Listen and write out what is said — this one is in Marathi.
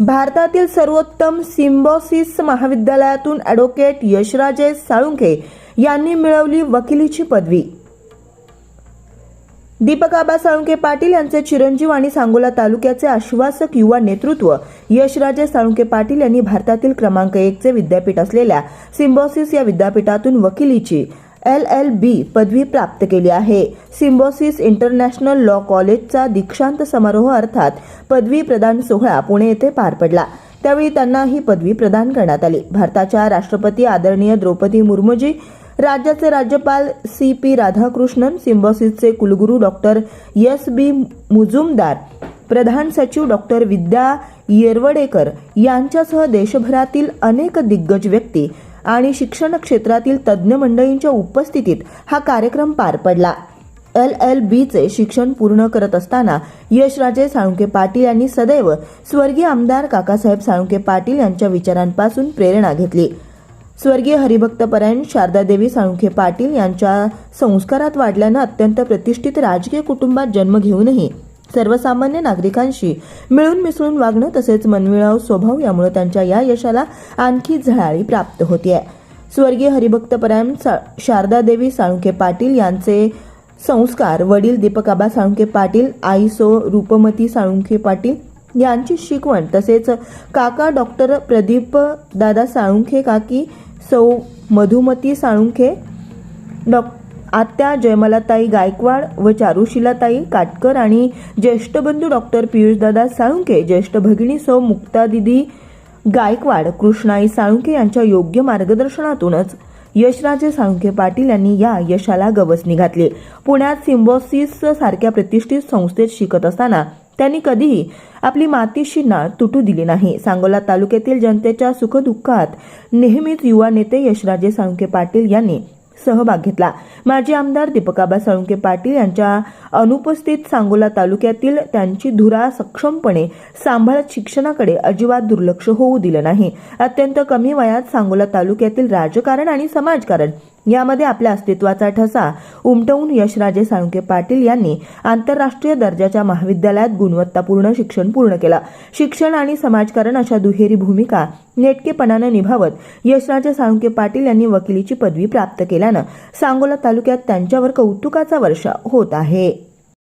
भारतातील सर्वोत्तम सिम्बॉसिस महाविद्यालयातून ॲडव्होकेट यशराजे साळुंखे यांनी मिळवली वकिलीची पदवी. दीपक आबा साळुंके पाटील यांचे चिरंजीव आणि सांगोला तालुक्याचे आश्वासक युवा नेतृत्व यशराजे साळुंके पाटील यांनी भारतातील क्रमांक एकचे विद्यापीठ असलेल्या सिम्बॉसिस या विद्यापीठातून वकिलीची एल एल बी पदवी प्राप्त केली आहे. सिम्बॉसिस इंटरनॅशनल लॉ कॉलेजचा दीक्षांत समारोह अर्थात पदवी प्रदान सोहळा पुणे येथे पार पडला. त्यावेळी त्यांना ही पदवी प्रदान करण्यात आली. भारताच्या राष्ट्रपती आदरणीय द्रौपदी मुर्मूजी राज्याचे राज्यपाल सी पी राधाकृष्णन सिम्बॉसिसचे कुलगुरू डॉक्टर एस बी मुजुमदार प्रधान सचिव डॉक्टर विद्या येरवडेकर यांच्यासह देशभरातील अनेक दिग्गज व्यक्ती आणि शिक्षण क्षेत्रातील तज्ज्ञ मंडळींच्या उपस्थितीत हा कार्यक्रम पार पडला. एल एल बीचे शिक्षण पूर्ण करत असताना यशराजे साळुंके पाटील यांनी सदैव स्वर्गीय आमदार काकासाहेब साळुंके पाटील यांच्या विचारांपासून प्रेरणा घेतली. स्वर्गीय हरिभक्तपरायण शारदादेवी साळुंखे पाटील यांच्या संस्कारात वाढल्यानं अत्यंत प्रतिष्ठित राजकीय कुटुंबात जन्म घेऊनही सर्वसामान्य नागरिकांशी मिळून मिसळून वागणं तसेच मनमिळाव स्वभाव यामुळे त्यांच्या या यशाला आणखी झळाळी प्राप्त होतीये. स्वर्गीय हरिभक्तपरायण सा शारदादेवी साळुंके पाटील यांचे संस्कार वडील दीपकाबा साळुंखे पाटील आई सो रूपमती साळुंखे पाटील यांची शिकवण तसेच काका डॉक्टर प्रदीप दादा साळुंखे काकी सौ मधुमती साळुंखे डॉ आत्या जयमलाताई गायकवाड व चारुशिलाताई काटकर आणि ज्येष्ठ बंधू डॉक्टर पियुषदादा साळुंके ज्येष्ठ भगिनी सौ मुक्तादिदी गायकवाड कृष्णाई साळुंके यांच्या योग्य मार्गदर्शनातूनच यशराजे साळुंके पाटील यांनी या यशाला गवसणी घातली. पुण्यात सिम्बॉसिस सारख्या प्रतिष्ठित संस्थेत शिकत असताना त्यांनी कधीही आपली मातीशी नाळ तुटू दिली नाही. सांगोला तालुक्यातील जनतेच्या सुखदुःखात नेहमीच युवा नेते यशराजे साळुंके पाटील यांनी सहभाग घेतला. माजी आमदार दीपकाबा साळुंके पाटील यांच्या अनुपस्थित सांगोला तालुक्यातील त्यांची धुरा सक्षमपणे सांभाळत शिक्षणाकडे अजिबात दुर्लक्ष होऊ दिलं नाही. अत्यंत कमी वयात सांगोला तालुक्यातील राजकारण आणि समाजकारण यामध्ये आपल्या अस्तित्वाचा ठसा उमटवून यशराजे साळुंके पाटील यांनी आंतरराष्ट्रीय दर्जाच्या महाविद्यालयात गुणवत्तापूर्ण शिक्षण पूर्ण केलं. शिक्षण आणि समाजकारण अशा दुहेरी भूमिका नेटकेपणानं निभावत यशराजे साळुंके पाटील यांनी वकिलीची पदवी प्राप्त केल्यानं सांगोला तालुक्यात त्यांच्यावर कौतुकाचा वर्षा होत आहे.